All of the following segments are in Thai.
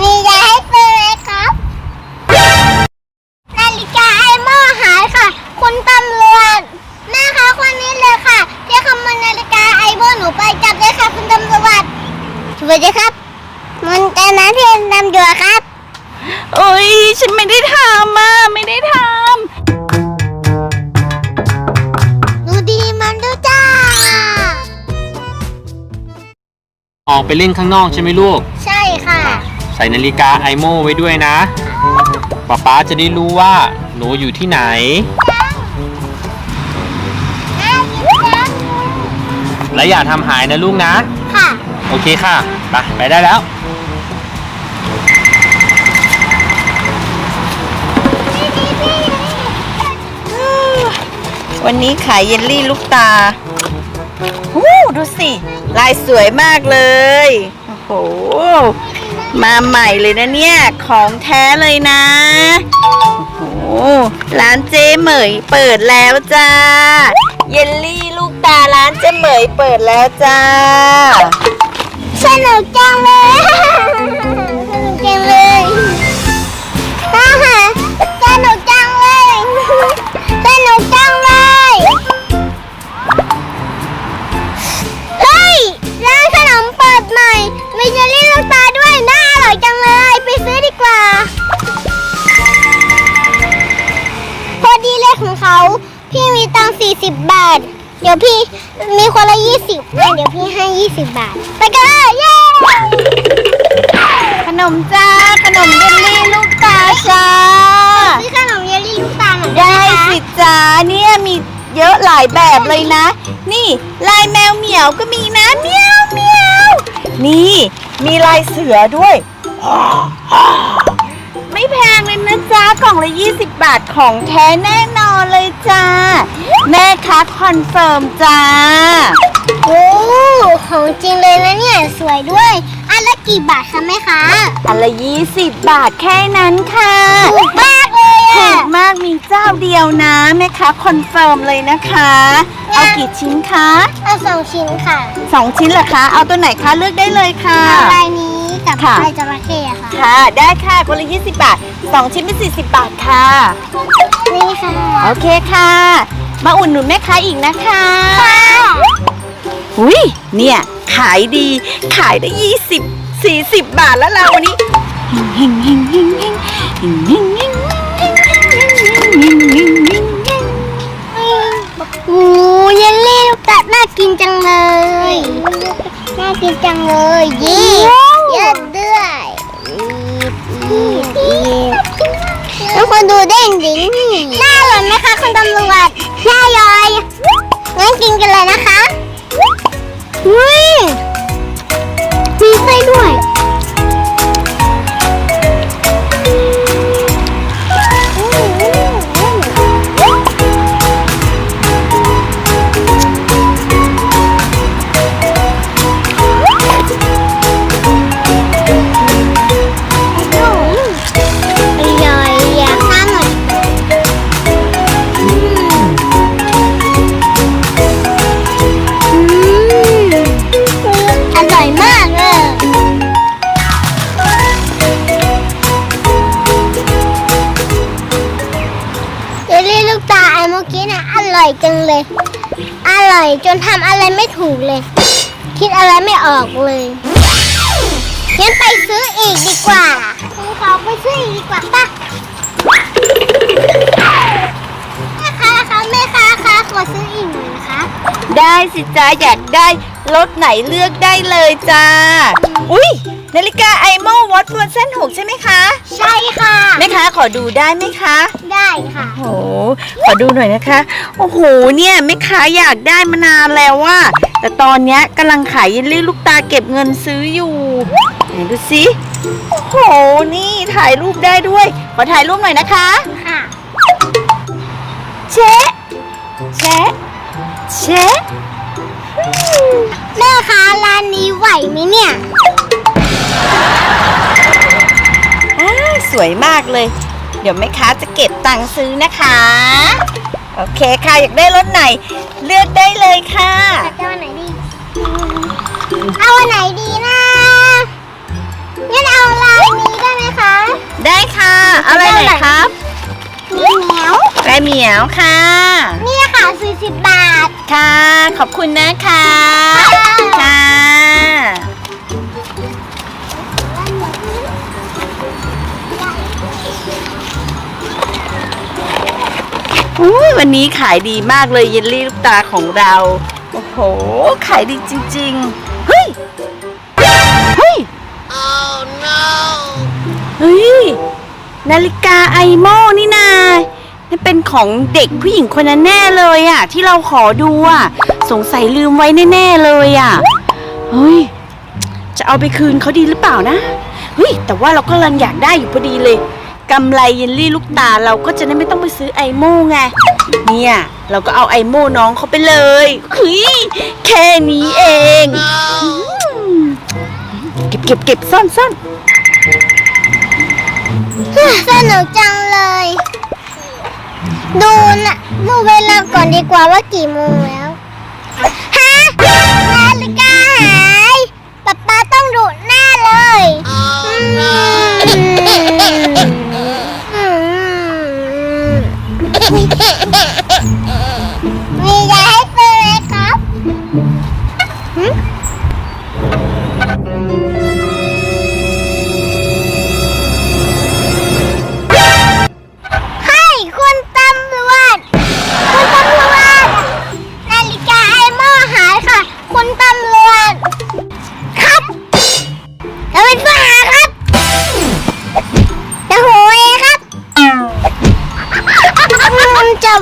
มียาให้ซื้อไหมครับ นาฬิกาไอโม่หายค่ะ คุณตำรวจแม่คะคนนี้เลยค่ะที่ขโมยนาฬิกาไอโม่หนูไปจับเลยค่ะ คุณตำรวจสวัสดีครับ มันเป็นหน้าที่ตำรวจครับ โอ้ยฉันไม่ได้ทำอะไม่ได้ทห ออกไปเล่นข้างนอกใช่ไหมลูก ใช่ค่ะ ใส่นาฬิกาไอโม่ไว้ด้วยนะป๊าป๊าจะได้รู้ว่าหนูอยู่ที่ไหนน่ากินจังและอย่าทำหายนะลูกนะ ค่ะ โอเคค่ะ ไปไปได้แล้วำวันนี้ขายเยลลี่ลูกตา หูดูสิ ลายสวยมากเลย โอ้โห มาใหม่เลยนะเนี่ย ของแท้เลยนะ โอ้โห ร้านเจ๊เหมยเปิดแล้วจ้า เยลลี่ลูกตาร้านเจ๊เหมยเปิดแล้วจ้าสนุกจังเลย มีเจลลี่ลูกตาด้วยน่าอร่อยจังเลย ไปซื้อดีกว่า พอดีเลยของเขา พี่มีตังค์40 บาท เดี๋ยวพี่มีคนละ 20อะเดี๋ยวพี่ให้ 20 บาท ไปกันเลยเย้ขนมจ้า ขนมเยลลี่ลูกตาจ้า ซื้อขนมเยลลี่ลูกตาลหน่อยได้หมคะสิจ้าเนี่ยมีเยอะหลายแบบเลยนะ นี่ลายแมวเหมียวก็มีนะเมียวเมียว นี่มีลายเสือด้วย ไม่แพงเลยนะจ๊ะกล่องละ 20 บาทของแท้แน่นอนเลยจ้า แม่ค้าคอนเฟิร์มจ้า โอ้ของจริงเลยนะเนี่ย สวยด้วย อันละกี่บาทคะแม่คะอันละ 20 บาทแค่นั้นค่ะ ถูกมากเลยถูอะก มากมีเจ้าเดียวนะแม่ค้าคอนเฟิร์มเลยนะคะ เอากี่ชิ้นคะเอาสองชิ้นค่ะสองชิ้นเหรอคะ เอาตัวไหนคะเลือกได้เลยค่ะ ลายนี้กับลายจระเข้ค่ะ ค่ะ ได้ค่ะคนละ20 บาทสองชิ้นเป็น40 บาทค่ะ นี่ค่ะโอเคค่ะ มาอุ่นหนุนแม่ค้าอีกนะคะ อุ้ยเนี่ย ขายดีขายได้ยี่สิบสี่สิบบาทแล้วเราวันนี้เฮงเฮงเฮงเฮงเฮงเฮงฮง เฮงเฮงเฮงเฮงเฮงโอ้เยลลี่ลูกตาลน่ากินจังเลย น่ากินจังเลยยี่เยอะด้วยแล้วคนดูเด้งดิงน่าอร่อยไหมคะคุณตำรวจน่าย่อยงั้นกินกันเลยนะคะ อยจังเลย อร่อยจนทำอะไรไม่ถูกเลย คิดอะไรไม่ออกเลยงั้นไปซื้ออีกดีกว่าคุณขอไปซื้ออีกดีกว่าป่ะแม่ค้าคะแม่ค้าคะขอซื้ออีกหน่อยนะคะได้สิจ้าอยากได้รถไหนเลือกได้เลยจ้า อุ้ย นาฬิกาไอโมวอตวันเส้นหกใช่ไหมคะ ใช่ค่ะ แม่ค้าขอดูได้ไหมคะ ได้ค่ะ โอ้โห ขอดูหน่อยนะคะ โอ้โห เนี่ยแม่ค้าอยากได้มานานแล้วว่า แต่ตอนเนี้ยกำลังขายเยลลี่ลูกตาเก็บเงินซื้ออยู่ไหนดูสิโอ้โห นี่ถ่ายรูปได้ด้วย ขอถ่ายรูปหน่อยนะคะ ค่ะ เช็ะเช็ะเช็ะแม่ค้าร้านนี้ไหวไหมเนี่ย อ่าสวยมากเลย เดี๋ยวแม่ค้าจะเก็บตังค์ซื้อนะคะ โอเคค่ะ อยากได้รถไหน เลือกได้เลยค่ะจะเอาอันไหนดีนเอาอันไหนดีนะงั้นเอาลายนี้ได้ไหมคะได้ค่ะเอาอะไรไหนครับนี่เหนียวลายเหมียวค่ะนี่ค่ะ40 บาท ค่ะ ขอบคุณนะคะ ค่ะ อุ้ยวันนี้ขายดีมากเลยเยลลี่ลูกตาของเรา โอ้โห ขายดีจริง ๆ เฮ้ย เฮ้ยเฮ้ย นาฬิกาไอโม่นี่นานี่เป็นของเด็กผู้หญิงคนนั้นแน่เลยอะที่เราขอดูอะสงสัยลืมไว้แน่ๆเลยอะเฮ้ย จะเอาไปคืนเขาดีหรือเปล่านะ เฮ้ย แต่ว่าเราก็ลังอยากได้อยู่พอดีเลย กำไรเยลลี่ลูกตาเราก็จะได้ไม่ต้องไปซื้อไอโม่ไง เนี่ย เราก็เอาไอโม่น้องเขาไปเลยเฮ้ยแค่นี้เอง เก็บเก็บเก็บซ่อนซ่อนสนุกจังเลย ดูนะดูเวลาก่อนดีกว่าว่ากี่โมงแล้ว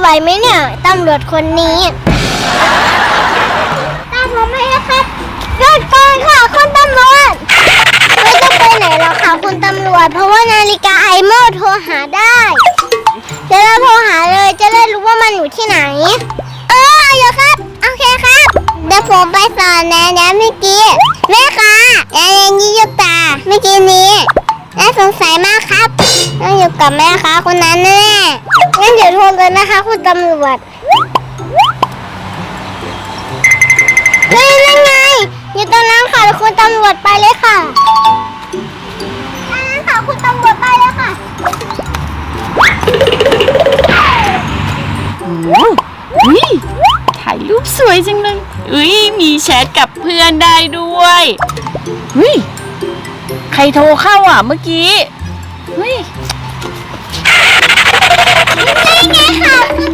ไหวไหมเนี่ยตำรวจคนนี้ตามผมให้ครับหยุดก่อนค่ะคุณตำรวจไม่ต้องไปไหนหรอกค่ะคุณตำรวจ เพราะว่านาฬิกาไอโม่โทรหาได้เดี๋ยวเราโทรหาเลยจะได้รู้ว่ามันอยู่ที่ไหน เออเอาอยู่ครับ โอเคครับเดี๋ยวผมไปสอนแนนเมื่อกี้แม่คะแนนยี่ยุบตาเมื่อกี้นี้น่าสงสัยมากครับต้องอยู่กับแม่ค้าคนนั้นแน่ งั้นเดี๋ยวโทรเลยนะคะคุณตำรวจเฮ้ยนั่นไง อยู่ตรงนั้นค่ะคุณตำรวจไปเลยค่ะนั่นค่ะคุณตำรวจไปเลยค่ะโอ้อุ้ยถ่ายรูปสวยจังเลยอุ้ยมีแชทกับเพื่อนได้ด้วยอุ้ยใครโทรเข้าอะเมื่อกี้อุ้ย นี่ไ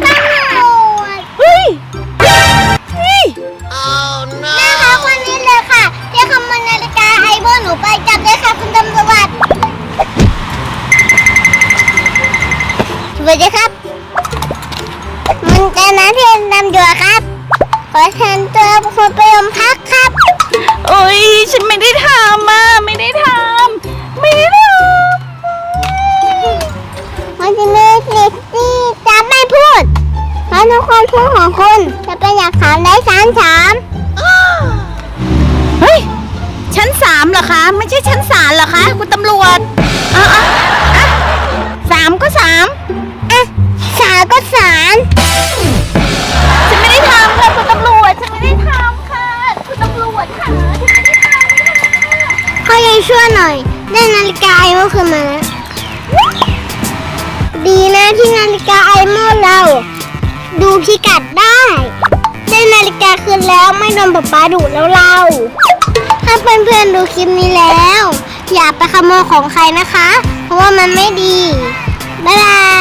ะทุกคนพูดของคุณจะเป็นอยากถามได้สามถามำเฮ้ย ชั้นสามเหรอคะ ไม่ใช่ชั้นศาลเหรอคะ คุณตำรวจอะอะอะสามก็สามอะสามก็สามฉันไม่ได้ทำค่ะคุณตำรวจฉันไม่ได้ทำค่ะ คุณตำรวจค่ะฉันไม่ได้ทำค่ะ เขายังช่วยหน่อยได้นาฬิกาไอโมคืนมาแล้ว พิกัดได้ได้นาฬิกาคืนแล้วไม่โดนป๊าป๊าดุแล้วเรา ถ้าเพื่อนๆดูคลิปนี้แล้ว อย่าไปขโมยของใครนะคะ เพราะว่ามันไม่ดี บ๊ายบาย